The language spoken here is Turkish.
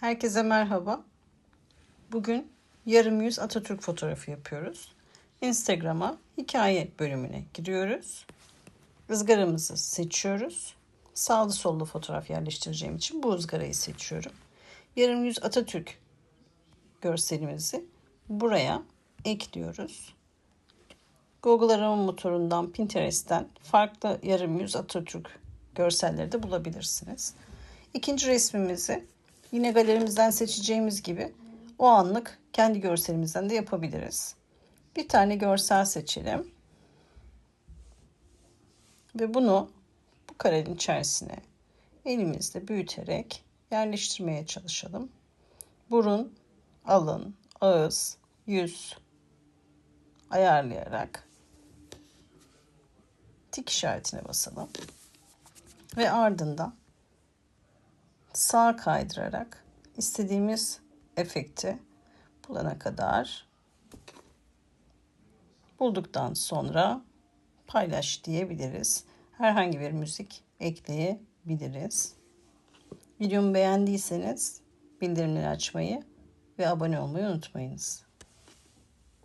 Herkese merhaba. Bugün yarım yüz Atatürk fotoğrafı yapıyoruz. Instagram'a hikaye bölümüne giriyoruz. Izgaramızı seçiyoruz. Sağlı sollu fotoğraf yerleştireceğim için bu ızgarayı seçiyorum. Yarım yüz Atatürk görselimizi buraya ekliyoruz. Google arama motorundan Pinterest'ten farklı yarım yüz Atatürk görselleri de bulabilirsiniz. İkinci resmimizi yine galerimizden seçeceğimiz gibi o anlık kendi görselimizden de yapabiliriz. Bir tane görsel seçelim. Ve bunu bu karenin içerisine elimizle büyüterek yerleştirmeye çalışalım. Burun, alın, ağız, yüz ayarlayarak tik işaretine basalım. Ve ardından sağ kaydırarak istediğimiz efekti bulana kadar bulduktan sonra paylaş diyebiliriz. Herhangi bir müzik ekleyebiliriz. Videomu beğendiyseniz bildirimleri açmayı ve abone olmayı unutmayınız.